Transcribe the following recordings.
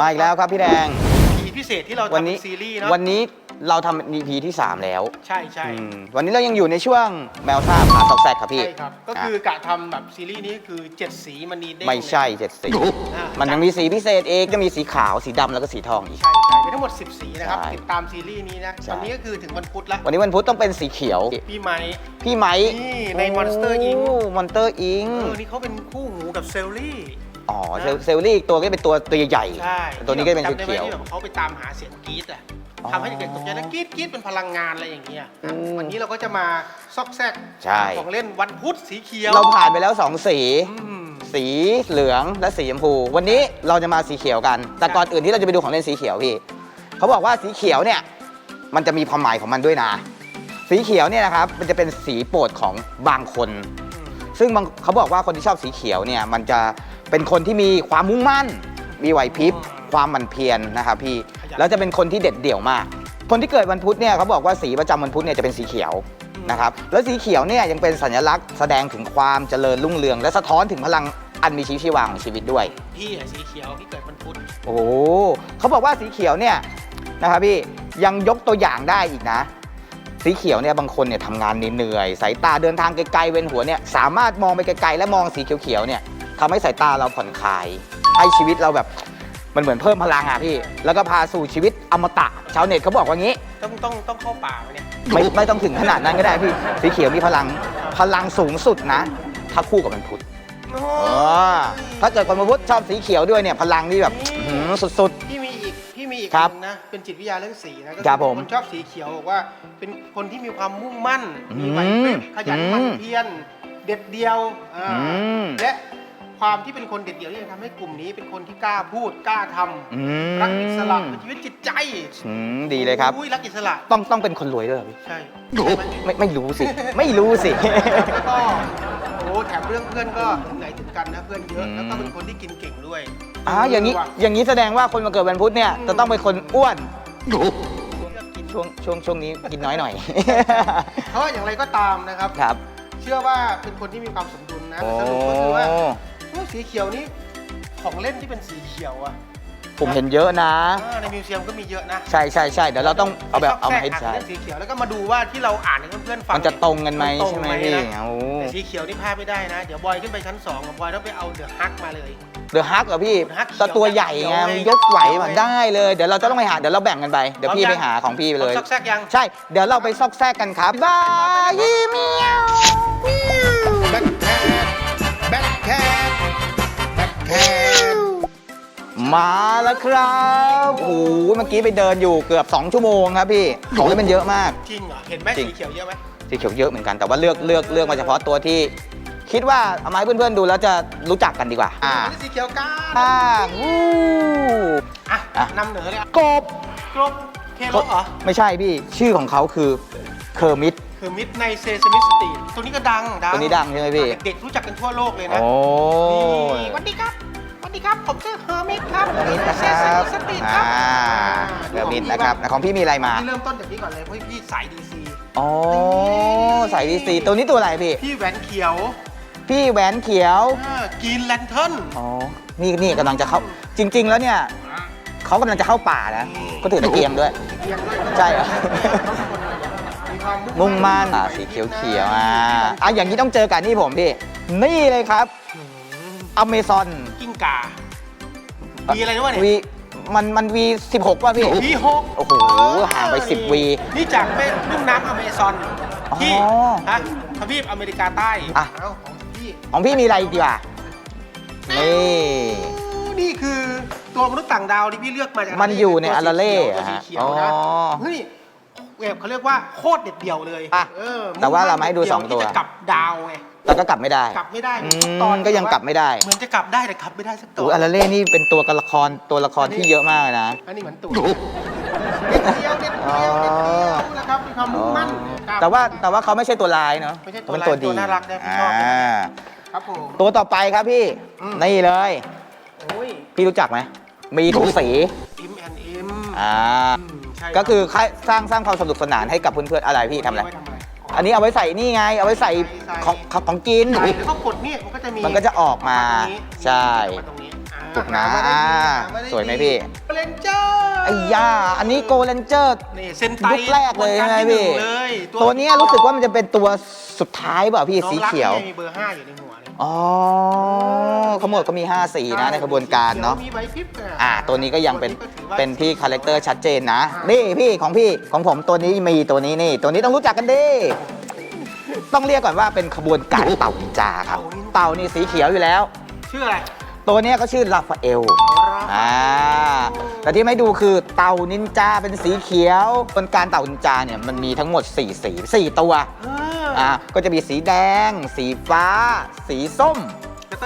มาอีกแล้วครับพี่แดงมีพิเศษที่เราวันทำนี้เป็นซีรีส์เนาะวันนี้เราทำ EP ที่ 3 แล้วใช่ใช่อืมวันนี้เรายังอยู่ในช่วงแมวท่าผาซอกแซกครับพี่ใช่ครับ ก็คือกะทำแบบซีรีส์นี้คือเจ็ดสีมันนีเด้งไม่ใช่เจ็ดสีอ่ามันยังมีสีพิเศษเองจะมีสีขาวสีดำแล้วก็สีทองอีก ใช่ใช่มีทั้งหมด 10 สีนะครับ ใช่ติดตามซีรีส์นี้นะใช่วันนี้ก็คือถึงวันพุธละวันนี้วันพุธต้องเป็นสีเขียว พี่ไม้ พี่ไม้นี่ใน Monster Inc มอนเตอร์อิง เออนี่เขาเป็นคู่หูกับเซลลี่ อ๋อเซลเซลลี่อีกตัวก็เป็นตัวตัวใหญ่ใช่ตัวนี้ก็เป็นสีจำได้ไหมเขียว ที่แบบเขาไปตามหาเสียงกรี๊ดอะอ๋อทำให้เด็กๆตกใจแล้วกรี๊ดกรี๊ดเป็นพลังงานอะไรอย่างเงี้ยอืมวันนี้เราก็จะมาซอกแซกใช่ ของเล่นวันพุธสีเขียวเราผ่านไปแล้วสองสี อืม สีเหลืองและสีชมพู วันนี้เราจะมาสีเขียวกัน แต่ก่อนอื่นที่เราจะไปดูของเล่นสีเขียวพี่เขาบอกว่าสีเขียวเนี่ยมันจะมีความหมายของมันด้วยนะ สีเขียวเนี่ยนะครับมันจะเป็นสีโปรดของบางคน ซึ่งบางเขาบอกว่าคนที่ชอบสีเขียวเนี่ยมันจะ เป็นคนที่มีความมุ่งมั่น มีไหวพริบ ความหมันเพียรนะครับพี่ขยันแล้วจะเป็นคนที่เด็ดเดี่ยวมาก คนที่เกิดวันพุธเนี่ยเขาบอกว่าสีประจำวันพุธเนี่ยจะเป็นสีเขียวนะครับ แล้วสีเขียวเนี่ยยังเป็นสัญลักษณ์แสดงถึงความเจริญรุ่งเรือง และสะท้อนถึงพลังอันมีชีวิตชีวาของชีวิตด้วย พี่อะสีเขียวพี่เกิดวันพุธโอ้โหเขาบอกว่าสีเขียวเนี่ยนะครับพี่ยังยกตัวอย่างได้อีกนะ สีเขียวเนี่ยบางคนเนี่ยทำงานเหนื่อยๆสายตาเดินทางไกลๆเวียนหัวเนี่ยสามารถมองไปไกลๆและมองสีเขียวๆเนี่ย ทำให้สายตาเราผ่อนคลายให้ชีวิตเราแบบมันเหมือนเพิ่มพลังอะพี่ แล้วก็พาสู่ชีวิตอมตะ ชาวเน็ตเขาบอกว่างี้ ต้องต้องต้องเข้าป่าไหมเนี่ยไม่ไม่ต้องถึงขนาดนั้นก็ได้พี่สีเขียวมีพลังพลังสูงสุดนะ ถ้าคู่กับมันพุธโอ้อ๋อถ้าเกิดคนมันพุธชอบสีเขียวด้วยเนี่ยพลังนี่แบบอื้อหือสุด พี่มีอีกพี่มีอีกครับนหนึ่งนะเป็นจิตวิทยาเรื่องสีนะก็ครับผมคนชอบสีเขียวบอกว่า เป็นคนที่มีความมุ่งมั่นอืมมีไหวพริบขยันหมั่นอืมเพียรเด็ดเดียวอ่าอืม และ ความที่เป็นคนเด็ดเดียวที่จะทำให้กลุ่มนี้เป็นคนที่กล้าพูดกล้าทำๆอืมรักอิสระเป็นชีวิตจิตใจอืมดีเลยครับ อุ้ยรักอิสระต้องต้องเป็นคนรวยด้วยเหรอพี่ใช่ไม่ไม่รู้สิ ไม่รู้สิ แล้วก็โอ้แถมเรื่องเพื่อนก็ถึงไหนถึงกันนะเพื่อนเยอะอืมแล้วก็เป็นคนที่กินเก่งด้วยอ๋ออย่างนี้ว่ะอย่างนี้แสดงว่าคนมาเกิดวันพุธเนี่ยจะต้องเป็นคนอ้วนเลือกกินช่วงช่วงช่วงนี้กินน้อยหน่อย เพราะอย่างไรก็ตามนะครับ ครับ เชื่อว่าเป็นคนที่มีความสมดุลนะโอ้ สรุปก็คือว่าเอ้ย สีเขียวนี่ของเล่นที่เป็นสีเขียวอะผมเห็นเยอะนะ อ่าในมิวเซียมก็มีเยอะนะใช่ใช่ใช่เดี๋ยวเราต้องเอาแบบเอามาให้ไปซกแซกใช้อ่านเรื่องสีเขียวแล้วก็มาดูว่าที่เราอ่านให้เพื่อนๆฟังมันจะตรงกันไหมตรงใช่ไหมไหมพี่นะโอ้แต่สีเขียวนี่พลาดไม่ได้นะ เดี๋ยวบอยขึ้นไปชั้น2กับบอยต้องไปเอาเดอะฮักมาเลย เดอะฮักเหรอพี่ The Hulk แต่ตัวใหญ่ไงเขียวมันไงยกไหวเขียวแบบไงได้เลย เดี๋ยวเราจะต้องไปหาเดี๋ยวเราแบ่งกันไป เดี๋ยวพี่พร้อมยังไปหาของพี่ไปเลยอาซอกแซกยัง ใช่ เดี๋ยวเราไปซอกแซกกันครับบายเมี มาแล้วครับโอ้โหเมื่อกี้ไปเดินอยู่เกือบ 2 ชั่วโมงครับพี่ของนี่มันเยอะมาก จริงเหรอ เห็นไหมจริงสีเขียวเยอะไหมสีเขียวเยอะเหมือนกันแต่ว่าเลือกเลือกเลือกมาเฉพาะตัวที่ คิดว่าเอามาให้เพื่อนๆดูแล้วจะรู้จักกันดีกว่าอ่าอันนี้สีเขียวก้านอ่าวู้ อะอะ นำเหนือเลยอะกบกรบเคโลเหรอ ไม่ใช่พี่ชื่อของเขาคือเคอร์มิด คือมิดในเซซามิสตรีทตัวนี้ก็ดังดังตัวนี้ดังใช่ไหมพี่ เด็กๆรู้จักกันทั่วโลกเลยนะ โอ้นี่ ผมชื่อเฮอร์มิดครับเคอร์มิดนะเซคซารับมิสตรีทครับอ่าเคอร์มิดนะครับของพี่มีอะไรมาพี่เริ่มต้นจากนี้ก่อนเลยเพราะพี่สายดีซีอ๋อสายดีซีตัวนี้ตัวอะไรพี่ พี่แหวนเขียวพี่แหวนเขียวกรีนแลนเทิร์นอ๋อ นี่นี่กำลังจะเข้า จริง ๆ แล้วเนี่ยเขากำลังจะเข้าป่านะ ก็ถือตะเกียงด้วยเกียงด้วยใช่เหรอ มีความมุ่งมั่นอะสีเขียวเขียวๆอะอะอย่างนี้ต้องเจอกันนี่ผมพี่ นี่เลยครับ อเมซอนกิ้งก่า วีอะไรนะวะเนี่ยวีมันมันวีสิบหกป่ะพี่ วีหกโอ้โหห่างไป10วีนี่จากเป็นลุ่มน้ำอเมซอนที่อ๋อ ฮะทวีปอเมริกาใต้อะเอ้าของพี่ของพี่มีอะไรอีกดีกว่านี่ นี่คือตัวมนุษย์ต่างดาวที่พี่เลือกมาจากมันอยู่ในอาราเล่ตัวอะสีฮะเขียวนะอ๋อเฮ้ยเว็บเขาเรียกว่าโคตรเด็ดเดี่ยวเลยอะเออแต่ว่าเรามาให้ดูสองตัวที่จะกลับดาวไง แต่ก็กลับไม่ได้กลับไม่ได้อืทุมตอนก็ยังกลับไม่ได้เหมือนจะกลับได้แต่กลับไม่ได้สักตัโอ้วอาราเล่นี่เป็นตัวละครตัวละครที่เยอะมากเลยนะ อันนี้เหมือนตัวเด็ดเดียวเด็ดเดียวเด็ดเดียวนะครับมีความมุ่งมั่นครับ แต่ว่าแต่ว่าเขาไม่ใช่ตัวลายเนาะไม่ใช่ตัวเป็นร้ายตัวดีตัวน่ารักนะพี่ชอบอ่าครับผม ตัวต่อไปครับพี่ อืม นี่เลย โอ้ยพี่รู้จักไหม มีทุกสี อิมแอนอิมอ่าใช่ก็คือค่ายสร้างสร้างความสนุกสนานให้กับเพื่อนๆอะไรพี่ทำอะไรไว้ทำ อะไรอันนี้เอาไว้ใส่นี่ไง เอาไว้ใส่ใส่ของของของกิน ใช่แล้วก็กดนี่มันก็จะมีมันก็จะออกมาตรงนี้ใช่มาตรงนี้อ่า ถูกนะหามาได้ดีหามาได้สวยไหมพี่เลนเจอร์ไอ้ย่าอันนี้โกเลนเจอร์นี่เซนไตยุคแรกเลยใช่ไหมพี่เลยตัวเนี้ยรู้สึกว่ามันจะเป็นตัวสุดท้ายเปล่าพี่น้องสีรักเขียวนี่มีเบอร์5อยู่ในหัวเลยอ๋อขมวดก็มี 5 สีนะในขบวนการเนาะมีใบพริบะอ่า ตัวนี้ก็ยังเป็นตัวถือว่าเป็นที่คาแรคเตอร์ชัดเจนนะ นี่พี่ของพี่ของผมตัวนี้มีตัวนี้นี่ ตัวนี้ต้องรู้จักกันดิ ต้องเรียกก่อนว่าเป็นขบวนการเต่านินจาครับ เต่านี่สีเขียวอยู่แล้ว ชื่ออะไร ตัวเนี้ยก็ชื่อลาฟาเอลอ่าแต่ที่ไม่ดูคือเต่านินจาเป็นสีเขียวกระบวนการเต่านินจาเนี่ยมันมีทั้งหมด 4 สี 4 ตัวอ่าก็จะมีสีแดง สีฟ้า สีส้ม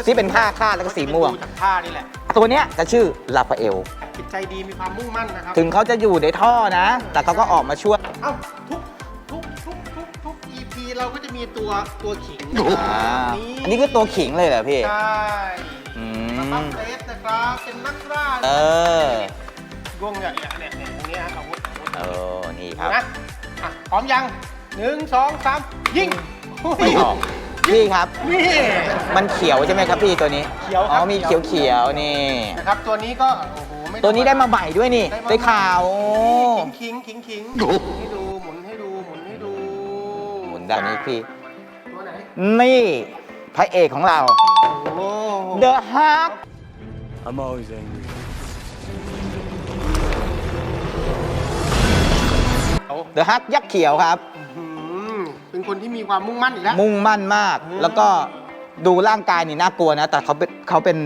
ที่เป็นผ้าคาดแล้วก็สีม่วงดูจากผ้านี่แหละ ตัวเนี้ยจะชื่อลาฟาเอล จิตใจดีมีความมุ่งมั่นนะครับ ถึงเขาจะอยู่ในท่อนะ แต่เขาก็ออกมาช่วย เอ้าทุกทุกทุกทุกทุก EP เราก็จะมีตัวตัวขิงอ่าอันนี้คือตัวขิงเลยเหรอพี่ ใช่อื สปัมเฟสนะครับ เป็นนักล่าเออวงเนี่ยเนี่ยเนี่ยเนี่ยตรงนี้ฮะอาวุธอาวุธเออ นี่ครับ นะอะพร้อมยังหนึ่งสองสามยิงไม่ออก พี่ครับ นี่ มันเขียวใช่ไหมครับพี่ตัวนี้เขียวครับ อ๋อ มีเขียวเขียวๆนี่ นะครับตัวนี้ก็โอ้โหไม่ตัวนี้ได้มาใหม่ด้วยนี่ ได้ข่าวโอ้ขิงขิงขิงขิงให้ดูหมุนให้ดูหมุนให้ดูหมุนด้านนี้พี่ ตัวไหน นี่ พระเอกของเราโอ้โห The Hulk I'm always angry. เขา The Hulk ยักษ์เขียวครับ อืมเป็นคนที่มีความมุ่งมั่นอีกแล้ว มุ่งมั่นมากอืมแล้วก็ดูร่างกายนี่น่ากลัวนะ แต่เขาเป็นเขาเป็น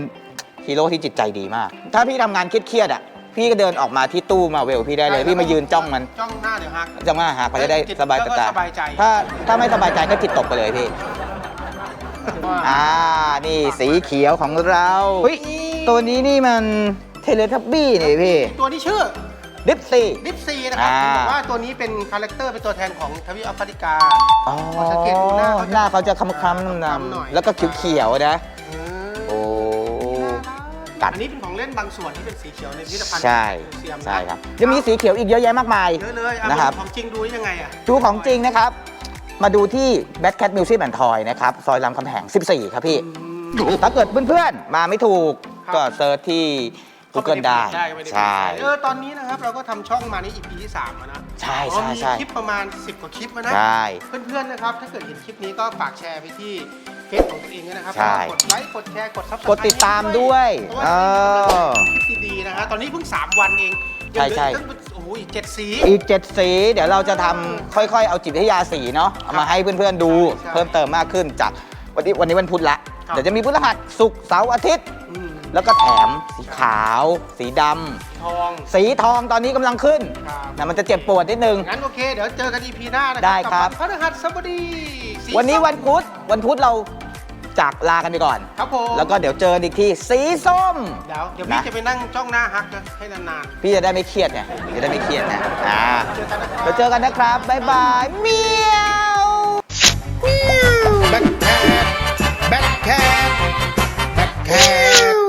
ฮีโร่ที่จิตใจดีมาก ถ้าพี่ทำงานเครียดๆอะ พี่ก็เดินออกมาที่ตู้มาเวลพี่ได้เลย พี่มายืนจ้องมัน จ้องหน้าเดี๋ยวฮัก จ้องหน้าหาเขาจะได้จิตสบายแล้วก็ตาสบายใจ ถ้าถ้าไม่สบายใจก็จิตตกไปเลยพี่ อ่า นี่สีเขียวของเราเฮ้ยตัวนี้นี่มันเทเลทับบี้นี่พี่ ตัวนี้ชื่อดิฟซี่ดิฟซีนะครับอ่าถึงบอกว่าตัวนี้เป็นคาแรคเตอร์เป็นตัวแทนของทวีปแอฟริกา อ๋อสังเกตดูหน้าเขาจะหน้าเขาจะคล้ำๆคล้ำดๆหน่อยำๆแล้วก็เขียวๆนะ เออโอ้ กัด อันนี้เป็นของเล่นบางส่วนที่เป็นสีเขียวในพิพิธภัณฑ์ใช่มิวเซียมนะใช่ครับยังมีสีเขียวอีกเยอะแยะมากมายเยอะเลยอะนะครับ ของจริงดูยังไงอะดูของจริงนะครับ มาดูที่ Bad Cat Museum and Toy นะครับ ซอยรามคำแหง 14 ครับพี่ ถ้าเกิดเพื่อนๆ มาไม่ถูกครับ ก็เซิร์ชที่ Google ได้เข้าปในเพจใช่เออตอนนี้นะครับเราก็ทำช่องมาใน EP ที่3แล้วนะใช่อ๋อใช่มีใช่ คลิปประมาณ 10 กว่าคลิปแล้วนะ ใช่ เพื่อนๆนะครับ ถ้าเกิดเห็นคลิปนี้ก็ฝากแชร์ไปที่เฟซของตัวเองด้วยนะครัใช่กดไลค์กดแชร์กดซับกดติดตามด้วยเพราะว่าเออ คลิปดีๆนะฮะตอนนี้เพิ่ง 3 วันเอง ใช่ใช่ยังเหลืออีกตั้งโอ้โหอีกเจ็ดสี อีก7สี เดี๋ยวเราจะทำค่อยๆ เอาจิตวิทยาสีเนาะเอามาให้เพื่อนๆดูใช่เพิ่มเติมมากขึ้นจากวันนี้วันนี้วันพุธละครับ เดี๋ยวจะมีพฤหัสศุกร์เสาร์อาทิตย์ อืมแล้วก็แถมสีขาว สีดำทอง สีทองตอนนี้กำลังขึ้นครับ นะมันจะเจ็บปวดนิดนึง งั้นโอเค เดี๋ยวเจอกัน EP หน้านะได้ครับ กับวันพฤหัสบดีสีวันนี้ส้มวันพุธวันพุธเรา จากลากันไปก่อน ครับผมแล้วก็เดี๋ยวเจออีกที่สีส้ม เดี๋ยวเดี๋ยวพี่นะ จะไปนั่งจ้องหน้าฮักนะให้นานพี่จะได้ไม่เครียดไงจะได้ไม่เครียดนะอ่าๆเจอกันนะครับเดี๋ยวเจอกันนะครับบ๊ายบายเมียวแบ็คแคทแบ็คแคทแบ็คแคท